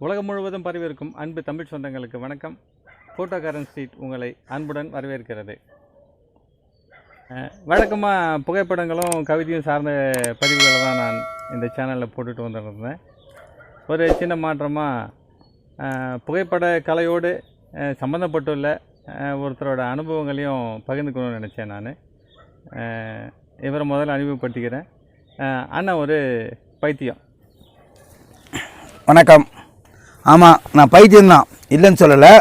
உலகம் முழுவதும் பரவியிருக்கும் அன்பு தமிழ் சொந்தங்களுக்கு வணக்கம். ஃபோட்டோகாரன் ஸ்ட்ரீட் உங்களை அன்புடன் வரவேற்கிறது. வழக்கமாக புகைப்படங்களும் கவிதையும் சார்ந்த பதிவுகளை தான் நான் இந்த சேனலில் போட்டுட்டு வந்துருந்தேன். ஒரு சின்ன மாற்றமாக புகைப்பட கலையோடு சம்மந்தப்பட்டுள்ள ஒருத்தரோட அனுபவங்களையும் பகிர்ந்துக்கணும்னு நினச்சேன் நான். இவரை முதல்ல அறிமுகப்படுத்திக்கிறேன் அஹ், அண்ணன் ஒரு பைத்தியம். வணக்கம். ஆமாம் நான் பைத்தியம்தான். இல்லைன்னு சொல்லலை.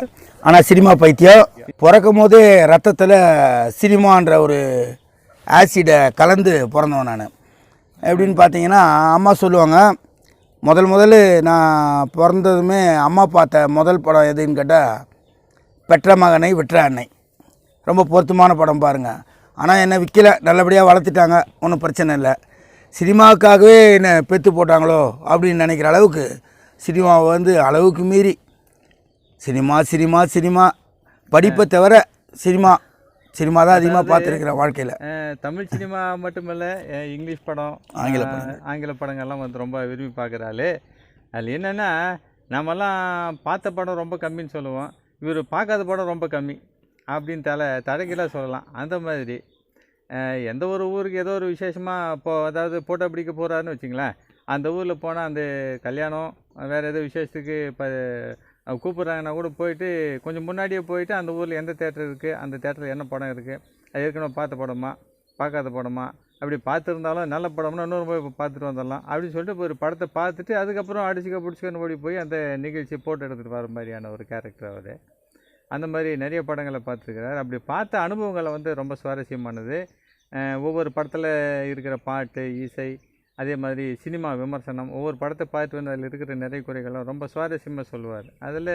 ஆனால் சினிமா பைத்தியம். பிறக்கும் போதே ரத்தத்தில் சினிமான்ற ஒரு ஆசிடை கலந்து பிறந்தவன் நான். எப்படின்னு பார்த்தீங்கன்னா அம்மா சொல்லுவாங்க முதல் முதல்ல நான் பிறந்ததுமே அம்மா பார்த்த முதல் படம் எதுன்னு கேட்டால் பெற்ற மகனை விற்ற அன்னை. ரொம்ப பொருத்தமான படம் பாருங்கள் ஆனால் என்னை விற்கல நல்லபடியாக வளர்த்துட்டாங்க. ஒன்றும் பிரச்சனை இல்லை. சினிமாவுக்காகவே என்னை பெற்று போட்டாங்களோ அப்படின்னு நினைக்கிற அளவுக்கு சினிமாவை வந்து அளவுக்கு மீறி. Cinema cinema cinema. படிப்பை தவிர சினிமா. சினிமா தான் அதிகமாக பார்த்துருக்குறேன் வாழ்க்கையில். தமிழ் சினிமா மட்டுமல்ல இங்கிலீஷ் படம் ஆங்கில ஆங்கில படங்கள்லாம் வந்து ரொம்ப விரும்பி பார்க்குறாள் அதில் என்னென்னா நாமெல்லாம் பார்த்த படம் ரொம்ப கம்மின்னு சொல்லுவோம். இவர் பார்க்காத படம் ரொம்ப கம்மி அப்படின்னு தலை தலைகீழாக சொல்லலாம். அந்த மாதிரி. எந்த ஒரு ஊருக்கு ஏதோ ஒரு விசேஷமாக இப்போ அதாவது ஃபோட்டோ பிடிக்க போகிறாருன்னு வச்சுங்களேன். அந்த ஊரில் போனால் அந்த கல்யாணம் வேறு எதோ விசேஷத்துக்கு இப்போ கூப்பிட்றாங்கன்னா கூட போயிட்டு கொஞ்சம் முன்னாடியே போயிட்டு அந்த ஊரில் எந்த தேட்டர் இருக்குது அந்த தேட்டரில் என்ன படம் இருக்குது அது ஏற்கனவே பார்த்த படமா பார்க்காத படமா அப்படி பார்த்துருந்தாலும் நல்ல படம்னா இன்னொரு போய் பார்த்துட்டு வந்துடலாம் அப்படின்னு சொல்லிட்டு இப்போ ஒரு படத்தை பார்த்துட்டு அதுக்கப்புறம் அடிச்சுக்க பிடிச்சிக்கன்னு ஓடி போய் அந்த நிகழ்ச்சி போட்டோ எடுத்துகிட்டு வர மாதிரியான ஒரு கேரக்டர் அவர். அந்த மாதிரி நிறைய படங்களை பார்த்துருக்கிறார். அப்படி பார்த்த அனுபவங்களை வந்து ரொம்ப சுவாரஸ்யமானது. ஒவ்வொரு படத்தில் இருக்கிற பாட்டு இசை அதே மாதிரி சினிமா விமர்சனம் ஒவ்வொரு படத்தை பார்த்துட்டு வந்து அதில் இருக்கிற நிறைய குறைகளும் ரொம்ப சுவாரஸ்யமாக சொல்லுவார். அதில்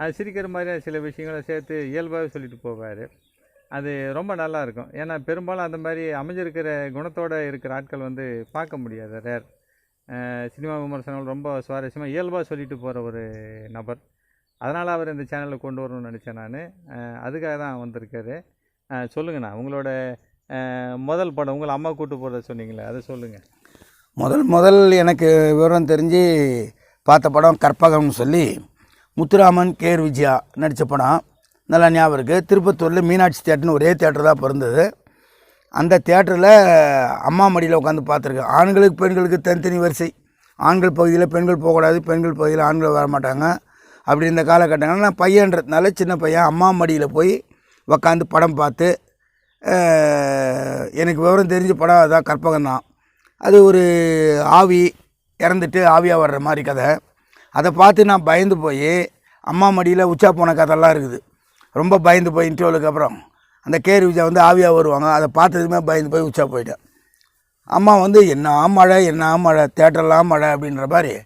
அது சிரிக்கிற மாதிரியான சில விஷயங்களை சேர்த்து இயல்பாகவே சொல்லிட்டு போவார். அது ரொம்ப நல்லா இருக்கும். ஏன்னா பெரும்பாலும் அந்த மாதிரி அமைஞ்சிருக்கிற குணத்தோடு இருக்கிற ஆட்கள் வந்து பார்க்க முடியாது ரேர். சினிமா விமர்சனம் ரொம்ப சுவாரஸ்யமாக இயல்பாக சொல்லிட்டு போகிற ஒரு நபர். அதனால் அவர் இந்த சேனலில் கொண்டு வரணும்னு நினச்சேன் நான். அதுக்காக தான் வந்திருக்காரு. சொல்லுங்கண்ணா உங்களோட முதல் படம் உங்களை அம்மா கூட்டு போகிறத சொன்னீங்களே அதை சொல்லுங்கள் முதல் முதல் எனக்கு விவரம் தெரிஞ்சு பார்த்த படம் கற்பகம்னு சொல்லி முத்துராமன் கேர் விஜயா நடித்த படம். நல்லா ஞாபகம் இருக்குது திருப்பத்தூரில் மீனாட்சி தேட்டர்னு ஒரே தேட்டர் தான் பிறந்தது. அந்த தேட்டரில் அம்மா மடியில் உட்காந்து பார்த்துருக்கேன். ஆண்களுக்கு பெண்களுக்கு தனித்தனி வரிசை. ஆண்கள் பகுதியில் பெண்கள் போகக்கூடாது பெண்கள் பகுதியில் ஆண்கள் வர மாட்டாங்க அப்படி இந்த காலகட்டங்கள் நான் பையன்றதுனால சின்ன பையன் அம்மா மடியில் போய் உக்காந்து படம் பார்த்து எனக்கு விவரம் தெரிஞ்ச படம் அதான் கற்பகம் தான் அது ஒரு ஆவி இறந்துட்டு ஆவியாக வர்ற மாதிரி கதை. அதை பார்த்து நான் பயந்து போய் அம்மா மடியில் உச்சா போன கதைலாம் இருக்குது. ரொம்ப பயந்து போய் இன்டர்வலுக்கு அப்புறம். அந்த கேரி விஜா வந்து ஆவியாக வருவாங்க. அதை பார்த்ததுமே பயந்து போய் உச்சா போயிட்டேன். அம்மா வந்து என்ன மழை என்ன மழை தேட்டரெல்லாம் மழை அப்படின்ற மாதிரி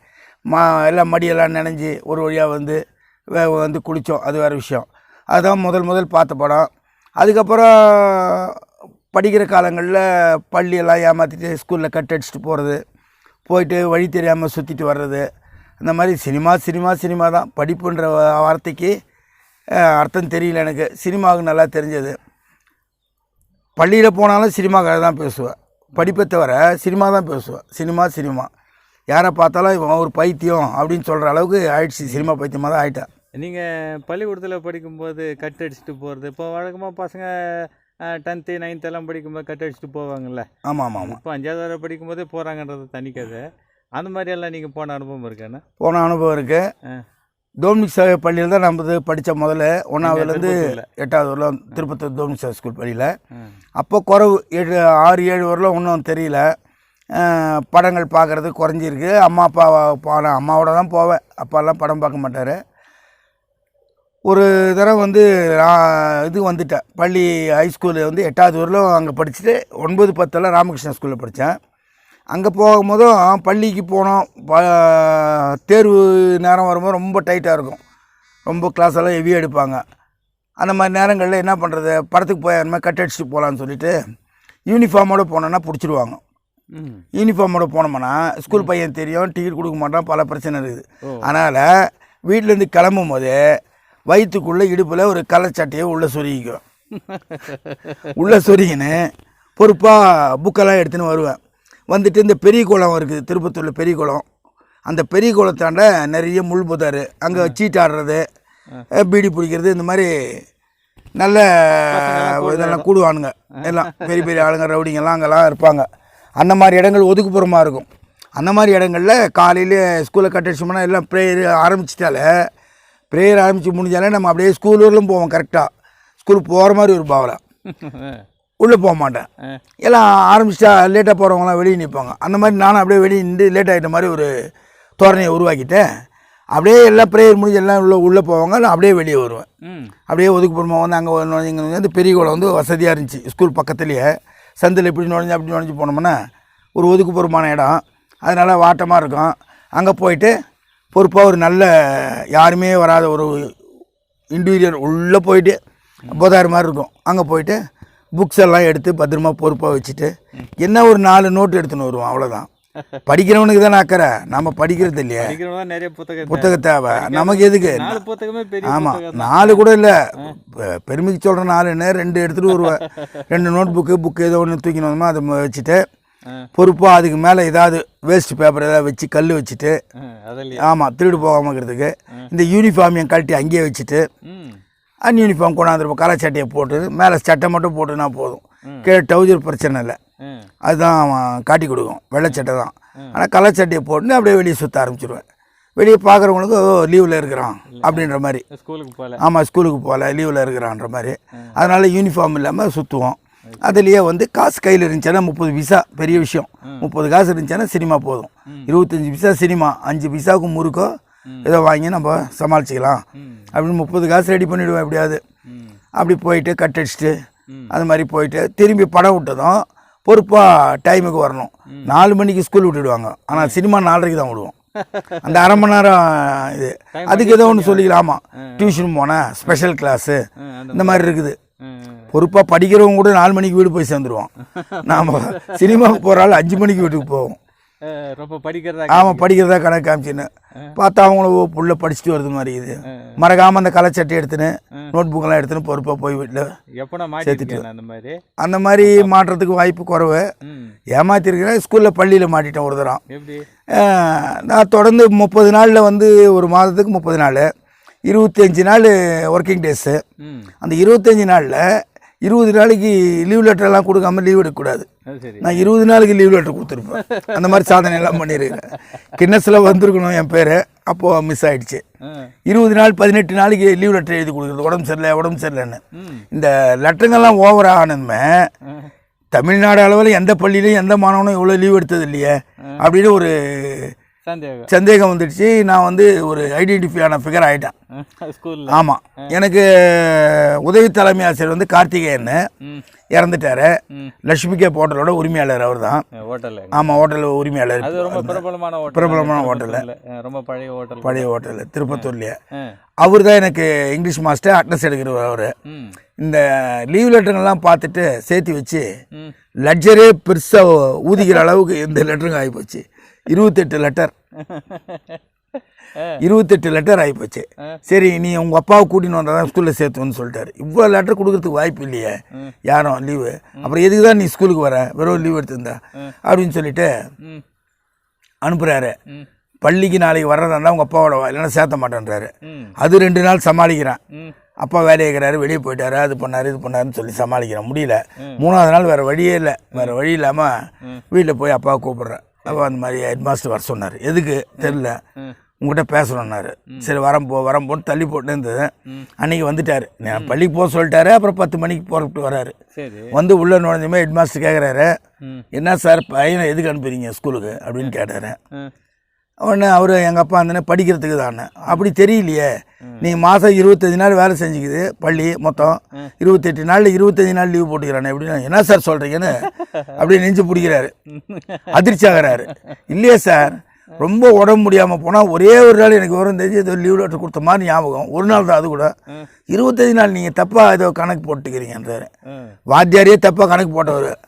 மா எல்லாம் மடியெல்லாம் நனைஞ்சி ஒரு வழியாக வந்து வே- வந்து குளித்தோம் அது வேறு விஷயம். அதுதான் முதல் முதல் பார்த்த படம். அதுக்கப்புறம் படிக்கிற காலங்களில் பள்ளியெல்லாம் ஏமாற்றிட்டு ஸ்கூலில் கட் அடிச்சுட்டு போகிறது போயிட்டு வழி தெரியாமல் சுற்றிட்டு வர்றது அந்த மாதிரி சினிமா சினிமா சினிமா தான். படிப்புன்ற வார்த்தைக்கு அர்த்தம் தெரியல எனக்கு. சினிமாவுக்கு நல்லா தெரிஞ்சது. பள்ளியில் போனாலும் சினிமா கதை தான் பேசுவேன் படிப்பை தவிர சினிமா தான் பேசுவேன் சினிமா சினிமா. யாரை பார்த்தாலும் இவன் ஒரு பைத்தியம் அப்படின்னு சொல்கிற அளவுக்கு ஆயிடுச்சு. சினிமா பைத்தியமாக தான் ஆகிட்டேன் நீங்கள் பள்ளிக்கூடத்தில் படிக்கும்போது கட் அடிச்சுட்டு போகிறது இப்போ வழக்கமாக பசங்க டென்த்து நைன்த் எல்லாம் படிக்கும்போது கட் அடிச்சுட்டு போவாங்கல்ல? ஆமாம் ஆமாம் ஆமாம் இப்போ அஞ்சாவது வரை படிக்கும்போதே போகிறாங்கன்றது தனி கதை அந்த மாதிரி எல்லாம் நீங்கள் போன அனுபவம் இருக்காண்ணா போன அனுபவம் இருக்குது. டோமினிக் சேவை பள்ளியில் தான் நம்ம படித்த முதல்ல. ஒன்றாவதுலேருந்து. எட்டாவது வரலாம் திருப்பத்தூர் டோமினிக் சேவை ஸ்கூல் பள்ளியில். அப்போ குறவு ஏழு ஆறு ஏழு வரலாம் ஒன்றும் தெரியல. படங்கள் பார்க்குறது குறைஞ்சிருக்கு. அம்மா அப்பா போனேன் அம்மாவோட தான் போவேன். அப்பாலாம் படம் பார்க்க மாட்டார். ஒரு தடவை வந்து நான் இது வந்துட்டேன். பள்ளி ஹைஸ்கூலு வந்து எட்டாவது வரலும் அங்கே படிச்சுட்டு ஒன்பது பத்தெல்லாம் ராமகிருஷ்ணா ஸ்கூலில் படித்தேன் அங்கே போகும்போதும் பள்ளிக்கு போனோம். ப தேர்வு நேரம் வரும்போது ரொம்ப டைட்டாக இருக்கும். ரொம்ப கிளாஸ் எல்லாம் ஹெவியாக எடுப்பாங்க. அந்த மாதிரி நேரங்களில் என்ன பண்ணுறது படத்துக்கு போய் அந்த மாதிரி கட் அடிச்சுட்டு போகலான்னு சொல்லிட்டு யூனிஃபார்மோடு போனோன்னா பிடிச்சிருவாங்க. ம். யூனிஃபார்மோட போனோம்னா ஸ்கூல் பையன் தெரியும் டிக்கெட் கொடுக்க மாட்டான் பல பிரச்சனை இருக்குது. அதனால் வீட்டிலேருந்து கிளம்பும் போது வயிற்றுக்குள்ளே இடுப்பில் ஒரு கள்ளச்சட்டையை உள்ளே சொருகிக்கும். உள்ளே சொருகின்னு பொறுப்பாக புக்கெல்லாம் எடுத்துன்னு வருவேன். வந்துட்டு இந்த பெரிய குளம் இருக்குது திருப்பத்தூரில் பெரிய குளம் அந்த பெரிய குளத்தாண்ட நிறைய முள் புதார் அங்கே சீட்டாடுறது அஹ், பீடி பிடிக்கிறது இந்த மாதிரி நல்ல இதெல்லாம் கூடுவானுங்க. எல்லாம் பெரிய பெரிய ஆளுங்க ரவுடிங்கெல்லாம் அங்கெல்லாம் இருப்பாங்க. அந்த மாதிரி இடங்கள் ஒதுக்குப்புறமாக இருக்கும். அந்த மாதிரி இடங்களில் காலையில் ஸ்கூலில் கட்டடிச்சோம்னா எல்லாம் ப்ரேயர் ஆரம்பிச்சிட்டாலே ப்ரேயர் ஆரம்பித்து முடிஞ்சாலே நம்ம அப்படியே ஸ்கூல் வரலும் போவோம் கரெக்டாக ஸ்கூலுக்கு போகிற மாதிரி ஒரு பாவலை. உள்ளே போக மாட்டேன். எல்லாம் ஆரம்பிச்சிட்டா லேட்டாக போகிறவங்களாம் வெளியே நிற்பாங்க. அந்த மாதிரி நானும் அப்படியே வெளியே நின்று லேட் ஆகிட்ட மாதிரி ஒரு தோரணையை உருவாக்கிட்டேன். அப்படியே எல்லாம் ப்ரேயர் முடிஞ்சு எல்லாம் உள்ளே உள்ளே போவாங்க நான் அப்படியே வெளியே வருவேன். அப்படியே ஒதுக்குப்புறமா வந்து அங்கே நுழைஞ்சிங்க வந்து பெரிய குளம் வந்து வசதியாக இருந்துச்சு. ஸ்கூல் பக்கத்துலேயே. சந்தில் இப்படி நுழைஞ்சு அப்படி நுழைஞ்சு போனோம்னா ஒரு ஒதுக்குப்புறமான இடம். அதனால் வாட்டமாக இருக்கும். அங்கே போயிட்டு பொறுப்பாக ஒரு நல்ல யாருமே வராத ஒரு இண்டிவிஜுவல் உள்ளே போயிட்டு போதாறு மாதிரி இருக்கும். அங்கே போயிட்டு புக்ஸ் எல்லாம் எடுத்து பத்திரமா பொறுப்பாக வச்சுட்டு என்ன ஒரு நாலு நோட்டு எடுத்துன்னு வருவோம் அவ்வளோதான் படிக்கிறவனுக்கு தானே அக்கறை. நம்ம படிக்கிறது இல்லையே. நிறைய புத்தகம் புத்தக தேவை. நமக்கு எதுக்கு? ஆமாம் நாலு கூட இல்லை. பெருமைக்கு சொல்கிற நாலுன்னு ரெண்டு எடுத்துகிட்டு வருவேன். ரெண்டு நோட் புக்கு புக்கு ஏதோ ஒன்று தூக்கின்னு வந்தோமா அதை வச்சுட்டு. பொறுப்பாக அதுக்கு மேலே ஏதாவது வேஸ்ட் பேப்பர் ஏதாவது வச்சு கல் வச்சுட்டு ஆமாம் திருடு போகாம இருக்கிறதுக்கு இந்த யூனிஃபார்ம் என் கழட்டி அங்கேயே வச்சுட்டு அன் யூனிஃபார்ம் கொண்டாந்துருப்போம் கலர் சட்டையை போட்டு மேலே சட்டை மட்டும் போட்டுனா போதும். கீழே டவுசர் பிரச்சனை இல்லை. அதுதான் அவன் காட்டி கொடுக்கும். வெள்ளை சட்டை தான். ஆனால் கலர் சட்டையை போட்டு அப்படியே வெளியே சுற்ற ஆரம்பிச்சிடுவேன் வெளியே பார்க்குறவங்களுக்கு ஓ லீவில் இருக்கிறான் அப்படின்ற மாதிரி. ஸ்கூலுக்கு போகல ஆமாம் ஸ்கூலுக்கு போகல லீவில் இருக்கிறான்ற மாதிரி. அதனால் யூனிஃபார்ம் இல்லாமல் சுற்றுவோம் அதுலேயே வந்து காசு கையில் இருந்துச்சுன்னா முப்பது பைசா பெரிய விஷயம். முப்பது காசு இருந்துச்சுன்னா சினிமா போதும். இருபத்தஞ்சி பைசா சினிமா அஞ்சு பைசாவுக்கு முறுக்கோ ஏதோ வாங்கி நம்ம சமாளிச்சிக்கலாம். அப்படின்னு முப்பது காசு ரெடி பண்ணிவிடுவேன் எப்படியாவது. அப்படி போயிட்டு கட் அடிச்சுட்டு அது மாதிரி போயிட்டு திரும்பி படம் விட்டதும் பொறுப்பாக டைமுக்கு வரணும். நாலு மணிக்கு ஸ்கூல் விட்டுடுவாங்க. ஆனால் சினிமா நாலரைக்கு தான் விடுவோம். அந்த அரை மணி நேரம் இது. அதுக்கு ஏதோ ஒன்று சொல்லிக்கலாம்? டியூஷன் போனேன் ஸ்பெஷல் கிளாஸு இந்த மாதிரி இருக்குது. பொறுப்பாக படிக்கிறவங்க கூட நாலு மணிக்கு வீடு போய் சேர்ந்துருவோம் நாம் சினிமாவுக்கு போகிற ஆள் அஞ்சு மணிக்கு வீட்டுக்கு போவோம். ரொம்ப படிக்கிறதா ஆமாம் படிக்கிறதா கணக்கு காமிச்சின்னு. பார்த்தா அவங்கள ஓ புள்ள படிச்சுட்டு வருது மாதிரி இது மறக்காமல் அந்த கலைச்சட்டை எடுத்துன்னு நோட் புக்கெல்லாம் எடுத்துன்னு பொறுப்பாக போய் வீட்டில் எப்போ மாட்டிருக்கேன் அந்த மாதிரி? அந்த மாதிரி மாட்டுறதுக்கு வாய்ப்பு குறைவு. ஏமாத்திருக்கிறேன் ஸ்கூலில் பள்ளியில் மாட்டிட்டேன் ஒரு தரம் நான் தொடர்ந்து முப்பது நாளில் வந்து ஒரு மாதத்துக்கு முப்பது நாள். இருபத்தஞ்சி நாள் ஒர்க்கிங் டேஸு அந்த இருபத்தஞ்சி நாளில் இருபது நாளைக்கு லீவ் லெட்டர்லாம் கொடுக்காம லீவ் எடுக்கக்கூடாது. நான் இருபது நாளைக்கு லீவ் லெட்டர் கொடுத்துருப்பேன். அந்த மாதிரி சாதனை எல்லாம் பண்ணியிருக்கிறேன் கின்னஸில் வந்திருக்கணும் என் பேர். அப்போது மிஸ் ஆயிடுச்சு. ஆ. இருபது நாள் பதினெட்டு நாளைக்கு லீவ் லெட்டர் எழுதி கொடுக்குறது. உடம்பு சரியில்லை உடம்பு சரியில்லைன்னு. இந்த லெட்டருங்கெல்லாம் ஓவர் ஆனதுமே. தமிழ்நாடு அளவில் எந்த பள்ளியிலையும் எந்த மாணவனும் இவ்வளோ லீவ் எடுத்தது இல்லையே? அப்படின்னு ஒரு சந்தேகம். சந்தேகம் வந்துடுச்சு. நான் வந்து ஒரு ஐடென்டிஃபையான ஃபிகர் ஆகிட்டேன் ஸ்கூலில். ஆமாம் எனக்கு உதவி தலைமை ஆசிரியர் வந்து கார்த்திகேயன் இறந்துட்டாரு. ம். லட்சுமி கே ஹோட்டலோட உரிமையாளர் அவர் தான் ஹோட்டலில் ஆமாம் ஹோட்டல் உரிமையாளர். பிரபலமான ஹோட்டல். பிரபலமான ஹோட்டலு. ஹோட்டல் ரொம்ப பழைய ஹோட்டல். பழைய ஹோட்டல் திருப்பத்தூர்லேயே. அவர் தான் எனக்கு இங்கிலீஷ் மாஸ்டர் அட்னஸ் எடுக்கிறவர் அவர். இந்த லீவ் லெட்டருங்கெல்லாம் பார்த்துட்டு சேர்த்து வச்சு லட்ஜரே பெருசாக ஊதிக்கிற அளவுக்கு இந்த லெட்டருங்க ஆகிப்போச்சு இருபத்தெட்டு லெட்டர் இருபத்தெட்டு லெட்டர் ஆகிப்போச்சு சரி நீ உங்கள் அப்பாவை கூட்டின்னு வந்தால் தான் ஸ்கூலில் சேர்த்துவன்னு சொல்லிட்டாரு. இவ்வளோ லெட்டர் கொடுக்கறதுக்கு வாய்ப்பு இல்லையே. யாரும் லீவு அப்புறம் எதுக்கு தான் நீ ஸ்கூலுக்கு வர? வெறும் லீவ் எடுத்திருந்தா. அப்படின்னு சொல்லிட்டு அனுப்புகிறாரு பள்ளிக்கு நாளைக்கு வர்றதா இருந்தால் உங்கள் அப்பாவோட இல்லைன்னா சேர்த்த மாட்டேன்றாரு. அது ரெண்டு நாள் சமாளிக்கிறேன். அப்பா வேலையை இருக்கிறாரு வெளியே போயிட்டாரு அது பண்ணாரு இது பண்ணாருன்னு சொல்லி சமாளிக்கிறேன். முடியல. மூணாவது நாள் வேறு வழியே இல்லை. வேறு வழி இல்லாமல் வீட்டில் போய் அப்பாவை கூப்பிட்றேன். அந்த மாதிரி ஹெட் மாஸ்டர் வர சொன்னார். எதுக்கு? தெரில உங்ககிட்ட பேசணுன்னாரு சரி வரேன் போ வரேன் போன்னு தள்ளி போட்டு இருந்தது. அன்னைக்கு வந்துட்டார். நான் பள்ளிக்கு போக சொல்லிட்டாரு. அப்புறம் பத்து மணிக்கு புறப்பட்டு வராரு. வந்து உள்ளே நுழைஞ்சுமே ஹெட் மாஸ்டர் கேட்குறாரு என்ன சார் பையனை எதுக்கு அனுப்புறீங்க ஸ்கூலுக்கு? அப்படின்னு கேட்டார். உடனே அவர் எங்கள் அப்பா அந்தனே படிக்கிறதுக்கு தானே. அப்படி தெரியலையே. நீங்கள் மாதம் இருபத்தஞ்சி நாள் வேலை செஞ்சுக்குது பள்ளி மொத்தம் இருபத்தெட்டு நாளில் இருபத்தஞ்சி நாள் லீவ் போட்டுக்கிறானே எப்படின்னா என்ன சார் சொல்கிறீங்கன்னு அப்படியே நெஞ்சு பிடிக்கிறாரு. அதிர்ச்சி ஆகிறாரு இல்லையே சார் ரொம்ப உடம்பு முடியாமல் போனால் ஒரே ஒரு நாள் எனக்கு வரும் தெரிஞ்சு ஏதோ லீவ் லெட்டர் கொடுத்த மாதிரி ஞாபகம். ஒரு நாள் தான் அது கூட. இருபத்தஞ்சி நாள் நீங்கள் தப்பாக ஏதோ கணக்கு போட்டுக்கிறீங்கன்றாரு. வாத்தியாரே தப்பாக கணக்கு போட்டவர்.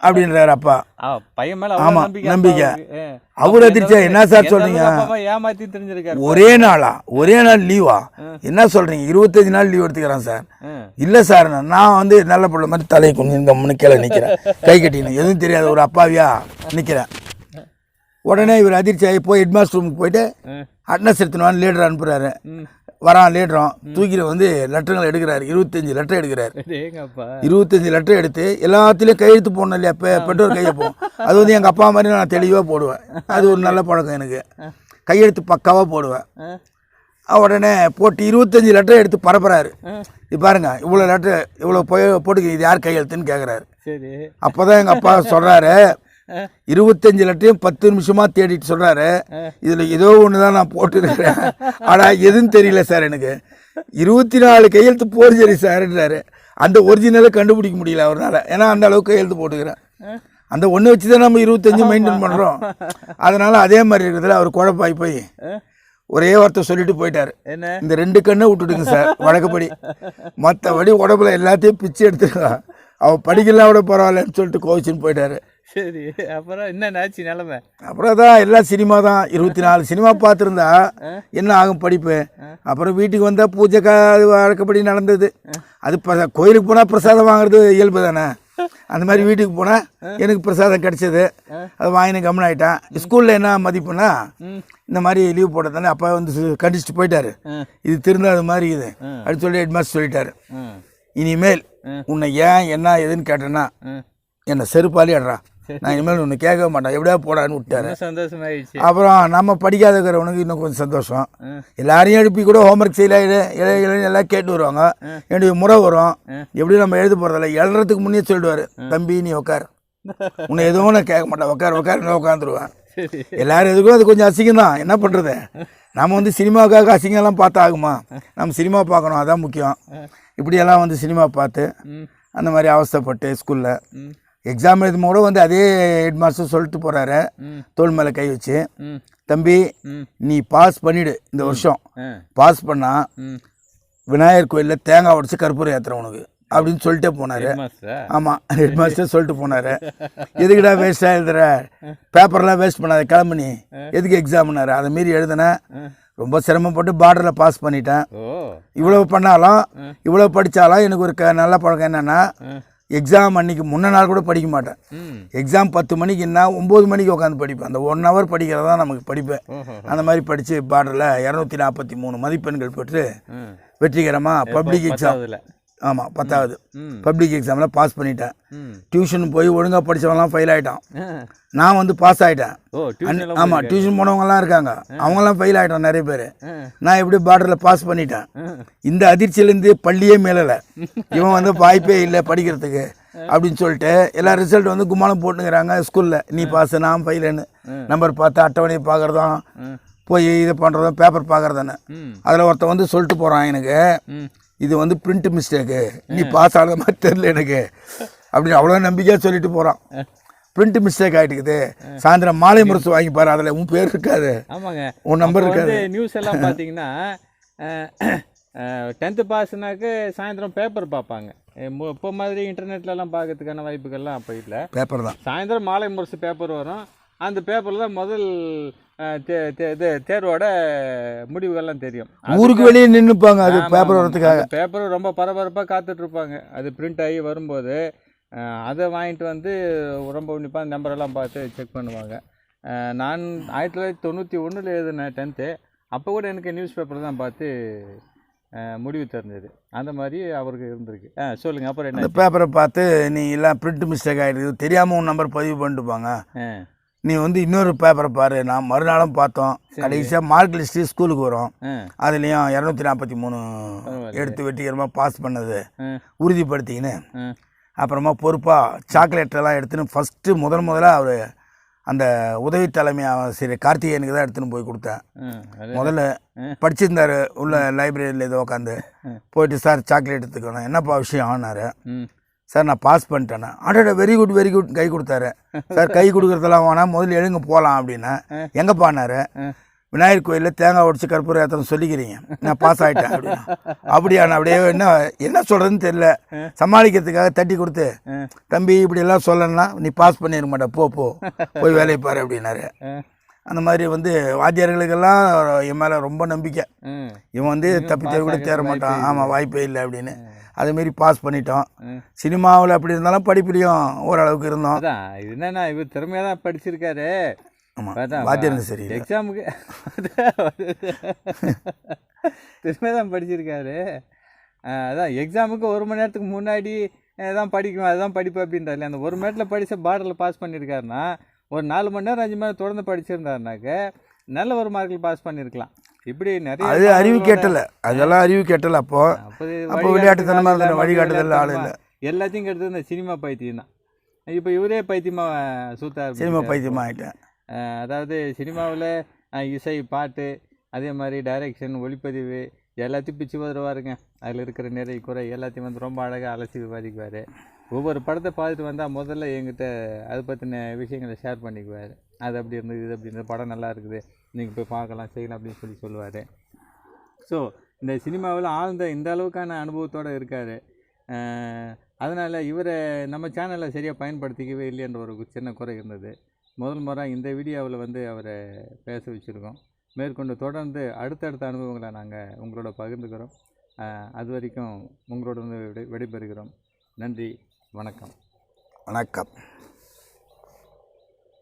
அப்படின்றாரு அப்பா. பையன் மேல ஆமா, நம்பிக்கை. அவர் அதிர்ச்சியா என்ன சார் சொல்றீங்க? ஏமாத்தி தெரிஞ்சிருக்காரு? ஒரே நாளா? ஒரே நாள் லீவா என்ன சொல்றீங்க? இருபத்தஞ்சு நாள் லீவ் எடுத்துக்கிறேன் சார். இல்லை சார் நான் வந்து நல்ல பிள்ளை மாதிரி தலையை கொஞ்சம் கம்முன்னு கீழே நிற்கிறேன் கை கட்டின்னு எதுவும் தெரியாத ஒரு அப்பாவியா நிற்கிறேன் உடனே இவர் அதிர்ச்சி ஆகி போய் ஹெட் மாஸ்டர் ரூமுக்கு போயிட்டு. அட்னஸ் எடுத்துன்னு லீடர் அனுப்புகிறாரு ம். வரான் லீடரும் தூக்கிட்டு வந்து லெட்டருங்களை எடுக்கிறாரு. இருபத்தஞ்சி லெட்டர் எடுக்கிறாரு. இருபத்தஞ்சி லெட்டர் எடுத்து எல்லாத்துலேயும் கையெழுத்து போடணும் இல்லையா? பெ பெற்றோர் கையெழுப்போம் அது வந்து எங்கள் அப்பா மாதிரி நான் தெளிவாக போடுவேன். அது ஒரு நல்ல பழக்கம் எனக்கு. கையெழுத்து பக்காவாக போடுவேன். உடனே போட்டு இருபத்தஞ்சி லெட்டர் எடுத்து பரப்புறாரு. இது பாருங்க இவ்வளோ லெட்டர் இவ்வளோ போய் போட்டுக்கு இது யார் கையெழுத்துன்னு கேட்குறாரு அப்போ தான் எங்கள் அப்பா சொல்கிறாரு. இருபத்தஞ்சி லெட்டரையும் பத்து நிமிஷமாக தேடிட்டு சொல்கிறாரு இதில் ஏதோ ஒன்று தான் நான் போட்டுருக்கிறேன். ஆனால் எதுன்னு தெரியல சார் எனக்கு. இருபத்தி நாலு கையெழுத்து போர்ஜரி சார்ன்றாரு. அந்த ஒரிஜினலை கண்டுபிடிக்க முடியல அவரால் ஏன்னா அந்த அளவுக்கு கையெழுத்து போட்டுக்கிறேன். அந்த ஒன்று வச்சு தான் நம்ம இருபத்தஞ்சு மெயின்டைன் பண்ணுறோம் அதனால் அதே மாதிரி இருக்கிறதுல அவர் குழப்பாகி போய்? ஒரே வார்த்தை சொல்லிட்டு போயிட்டாரு. என்ன? இந்த ரெண்டு கண்ணை விட்டுடுங்க சார் வழக்கப்படி. மற்றபடி உடம்புல எல்லாத்தையும் பிச்சு எடுத்துக்கலாம். அவன் படிக்கலாம் விட பரவாயில்லன்னு சொல்லிட்டு கோவிச்சுன்னு போயிட்டாரு. சரி அப்புறம் என்ன ஆச்சு நிலமை? அப்புறம் தான் எல்லாம் சினிமா தான் இருபத்தி நாலு சினிமா பார்த்துருந்தா என்ன ஆகும் படிப்பு? அப்புறம் வீட்டுக்கு வந்தால் பூஜை அது வழக்கப்படி நடந்தது. அது கோயிலுக்கு போனால் பிரசாதம் வாங்குறது இயல்பு தானே? அந்த மாதிரி வீட்டுக்கு போனால் எனக்கு பிரசாதம் கிடைச்சது. அதை வாங்கின கம்மன் ஆகிட்டேன் ஸ்கூலில் என்ன மதிப்புனா இந்த மாதிரி லீவ் போட்ட தானே அப்பா வந்து கண்டிச்சுட்டு போயிட்டாரு. இது திருந்தாத மாதிரி இது. அப்படின்னு சொல்லி ஹெட் மாஸ்டர் சொல்லிட்டாரு. இனிமேல் உன்னை ஏன் என்ன ஏதுன்னு கேட்டேன்னா என்னை செருப்பாளி அடுறா. நான் இனிமேல் உன்னை கேட்கவே மாட்டேன். எப்படியா போடான்னு விட்டாரு. சந்தோஷமாயிடுச்சு. அப்புறம் நம்ம படிக்காதவனுக்கு இன்னும் கொஞ்சம் சந்தோஷம். எல்லாரையும் எழுப்பி கூட ஹோம்ஒர்க் செய்யல இளை இளை எல்லாம் கேட்டு வருவாங்க. என்னுடைய முறை வரும். எப்படி நம்ம எழுத போகிறதில்ல எழுறதுக்கு முன்னே சொல்லிடுவார் தம்பி நீ உட்கார் உன்னை எதுவும் நான் கேட்க மாட்டேன். உட்கார் உட்கார் உட்காந்துருவேன் எல்லாரும் எதுக்கும் அது கொஞ்சம் அசிங்கம் தான் என்ன பண்ணுறது நம்ம வந்து சினிமாவுக்காக அசிங்கம்லாம் பார்த்தா ஆகுமா? நம்ம சினிமா பார்க்கணும் அதான் முக்கியம். இப்படியெல்லாம் வந்து சினிமா பார்த்து அந்த மாதிரி அவஸ்தைப்பட்டு ஸ்கூலில் எக்ஸாம் எழுதும் கூட வந்து அதே ஹெட் மாஸ்டர் சொல்லிட்டு போகிறாரு தோல் மேலே கை வச்சு தம்பி நீ பாஸ் பண்ணிடு இந்த வருஷம். பாஸ் பண்ணா ம். விநாயகர் கோயிலில் தேங்காய் உடச்சி கற்பூரம் ஏற்றுறேன் உனக்கு அப்படின்னு சொல்லிட்டே போனார். ஆமாம் ஹெட் மாஸ்டர் சொல்லிட்டு போனார். எதுக்குடா வேஸ்ட்டாக எழுதுற? பேப்பர்லாம் வேஸ்ட் பண்ணாத கிளம்பு நீ. எதுக்கு எக்ஸாம்னாரு அதை மீறி எழுதுனேன் ரொம்ப சிரமப்பட்டு பார்டரில் பாஸ் பண்ணிட்டேன். இவ்வளோ பண்ணாலும் இவ்வளோ படித்தாலும் எனக்கு ஒரு க நல்ல பழக்கம் என்னென்னா எக்ஸாம் அன்னைக்கு முன்ன நாள் கூட படிக்க மாட்டேன். எக்ஸாம் பத்து மணிக்குன்னா ஒம்பது மணிக்கு உட்காந்து படிப்பேன். அந்த ஒன் ஹவர் படிக்கிறது நமக்கு படிப்பேன். அந்த மாதிரி படித்து பார்டரில் இரநூத்தி நாற்பத்தி மூணு மதிப்பெண்கள் பெற்று வெற்றிகரமாக பப்ளிக் எக்ஸாம் ஆமாம் பத்தாவது. பப்ளிக் எக்ஸாமில் பாஸ் பண்ணிட்டேன். டியூஷன் போய் ஒழுங்காக படித்தவங்களாம் ஃபெயில் ஆகிட்டான். நான் வந்து பாஸ் ஆகிட்டேன் ஆமாம் டியூஷன் போனவங்கலாம் இருக்காங்க. அவங்களாம் ஃபெயில் ஆகிட்டான் நிறைய பேர். நான் எப்படி பார்டரில் பாஸ் பண்ணிட்டேன். இந்த அதிர்ச்சியிலேருந்து பள்ளியே மேலலை. இவன் வந்து வாய்ப்பே இல்லை படிக்கிறதுக்கு அப்படின்னு சொல்லிட்டு எல்லா ரிசல்ட் வந்து கும்மாளம் போட்டுங்கிறாங்க ஸ்கூலில் நீ பாஸ் நான் ஃபெயிலுன்னு நம்பர் பார்த்து அட்டவணையை பார்க்குறதும் ம். போய் இது பண்ணுறதும் பேப்பர் பார்க்குறதானே அதில் ஒருத்தன் வந்து சொல்லிட்டு போகிறான் எனக்கு. இது வந்து பிரிண்ட் மிஸ்டேக்கு நீ பாஸ் ஆனது மாதிரி தெரில எனக்கு. அப்படின்னு அவ்வளோ நம்பிக்கையாக சொல்லிட்டு போகிறான் பிரிண்ட் மிஸ்டேக் ஆகிட்டுக்குது சாயந்தரம் மாலை முரசு வாங்கி பாரு அதில் உன் பேர் இருக்காது. ஆமாங்க. உன் நம்பர் இருக்காது. நியூஸ் எல்லாம் பார்த்தீங்கன்னா டென்த்து பாஸ்னாக்க சாயந்தரம் பேப்பர் பார்ப்பாங்க. இப்போ மாதிரி இன்டர்நெட்லலாம் பார்க்கறதுக்கான வாய்ப்புகள்லாம் அப்போ இல்லை. பேப்பர் தான். சாயந்தரம் மாலை முரசு பேப்பர் வரும். அந்த பேப்பரில் தான் முதல் தே- தே- இது தேர்வோட முடிவுகள்லாம் தெரியும். ஊருக்கு வெளியே நின்றுப்பாங்க அது பேப்பர் வரதுக்காக பேப்பர் ரொம்ப பரபரப்பாக காத்துட்டு இருப்பாங்க அது பிரிண்ட் ஆகி வரும்போது அதை வாங்கிட்டு வந்து ரொம்ப உன்னிப்பாக நம்பரெல்லாம் பார்த்து செக் பண்ணுவாங்க. நான் ஆயிரத்தி தொள்ளாயிரத்தி தொண்ணூற்றி ஒன்றில் எழுதினேன் டென்த்து அப்போ கூட எனக்கு நியூஸ் பேப்பர் தான் பார்த்து முடிவு தெரிஞ்சது. அந்த மாதிரி அவருக்கு இருந்திருக்கு. ஆ சொல்லுங்கள் அப்புறம் அந்த என்ன பேப்பரை பார்த்து நீ எல்லாம் பிரிண்ட் மிஸ்டேக் ஆகிடுது தெரியாமல் உன் நம்பர் பதிவு பண்ணிட்டுப்பாங்க. ஆ. நீ வந்து இன்னொரு பேப்பரை பாரு. நான் மறுநாளும் பார்த்தோம். கடைசியாக மார்க் லிஸ்ட்டு ஸ்கூலுக்கு வரும். அதுலேயும் இரநூத்தி நாற்பத்தி மூணு. எடுத்து வெற்றிகரமாக பாஸ் பண்ணது. உறுதிப்படுத்திக்கின்னு அப்புறமா பொறுப்பாக சாக்லேட்டெல்லாம் எடுத்துன்னு ஃபஸ்ட்டு முதல் முதல்ல அவர் அந்த உதவி தலைமை ஆசிரியர் கார்த்திகேயனுக்கு தான் எடுத்துன்னு போய் கொடுத்தேன். முதல்ல படிச்சிருந்தாரு உள்ள லைப்ரரியில் ஏதோ உட்காந்து போயிட்டு சார் சாக்லேட் எடுத்துக்கணும். என்னப்பா விஷயம்? ஆனாரு. ம். சார் நான் பாஸ் பண்ணிட்டேனே. அடடா வெரி குட் வெரி குட் கை கொடுத்தாரு. சார் கை கொடுக்குறதெல்லாம் வேணாம் முதல்ல எழுங்க போகலாம் அப்படின்னா. எங்கப்பானாரு விநாயகர் கோயிலில் தேங்காய் உடச்சி கற்பூரம் ஏற்றணும் சொல்லிக்கிறீங்க. நான் பாஸ் ஆகிட்டேன் அப்படின்னா. அப்படியா நான் அப்படியே என்ன என்ன சொல்கிறதுன்னு தெரியல. சமாளிக்கிறதுக்காக தட்டி கொடுத்து தம்பி இப்படி எல்லாம் சொல்லணும்னா நீ பாஸ் பண்ணிருக்க மாட்டே போ போ. போய் வேலையை பாரு அப்படின்னாரு. அந்த மாதிரி வந்து வாத்தியார்களுக்கெல்லாம் என் மேலே ரொம்ப நம்பிக்கை. இவன் வந்து தப்பி கூட தேர மாட்டான். ஆமாம் வாய்ப்பே இல்லை அப்படின்னு. அதேமாரி பாஸ் பண்ணிட்டோம். சினிமாவில் அப்படி இருந்தாலும் படிப்புலையும் ஓரளவுக்கு இருந்தோம். அதான் இது என்னன்னா இவர் திறமையாக தான் படிச்சிருக்காரு. வாத்தியாருங்க சரியில்லை. எக்ஸாமுக்கு திரும்ப தான் படிச்சிருக்காரு. அதான் எக்ஸாமுக்கு ஒரு மணி நேரத்துக்கு முன்னாடி தான் படிக்கும் அதுதான் படிப்பு அப்படின்றாரு அந்த ஒரு மணி நேரத்தில் படித்த பார்டரில் பாஸ் பண்ணியிருக்காருன்னா ஒரு நாலு மணி நேரம் அஞ்சு மணி நேரம் தொடர்ந்து படிச்சிருந்தாருனாக்க நல்ல ஒரு மார்க்கில் பாஸ் பண்ணியிருக்கலாம் இப்படி நிறைய அது அறிவு கேட்டல. அதெல்லாம் அறிவு கேட்டல அப்போ. அப்போ விளையாட்டுத்தனமா இருந்த வழிகாட்டுதல் ஆள் இல்லை. எல்லாத்தையும் கெடுத்தது இந்த சினிமா பைத்தியம் தான். இப்போ இவரே பைத்தியமா சூத்தா சினிமா பைத்தியமா ஆயிட்டேன் அஹ் அதாவது சினிமாவில் இசை பாட்டு அதே மாதிரி டைரக்ஷன் ஒளிப்பதிவு எல்லாத்தையும் பிச்சு வருவாருங்க அதில் இருக்கிற நிறை குறை எல்லாத்தையும் வந்து ரொம்ப அழகாக அலசி விவாதிக்குவார். ஒவ்வொரு படத்தை பார்த்துட்டு வந்தால் முதல்ல என்கிட்ட அதை பற்றின விஷயங்களை ஷேர் பண்ணிக்குவார். அது அப்படி இருந்தது இது அப்படி இருந்தது படம் நல்லா இருக்குது நீங்கள் போய் பார்க்கலாம் செய்யலாம் அப்படின்னு சொல்லி சொல்லுவார். ஸோ இந்த சினிமாவில் ஆழ்ந்த இந்த அளவுக்கான அனுபவத்தோடு இருக்கார். அதனால் இவரை நம்ம சேனலில் சரியாக பயன்படுத்திக்கவே இல்லைன்ற ஒரு சின்ன குறை இருந்தது. முதல் முறை இந்த வீடியோவில் வந்து அவரை பேச வச்சுருக்கோம். மேற்கொண்டு தொடர்ந்து அடுத்தடுத்த அனுபவங்களை நாங்கள் உங்களோட பகிர்ந்துக்கிறோம். அது வரைக்கும் உங்களோட வந்து விடை விடைபெறுகிறோம். நன்றி. வணக்கம். வணக்கம்.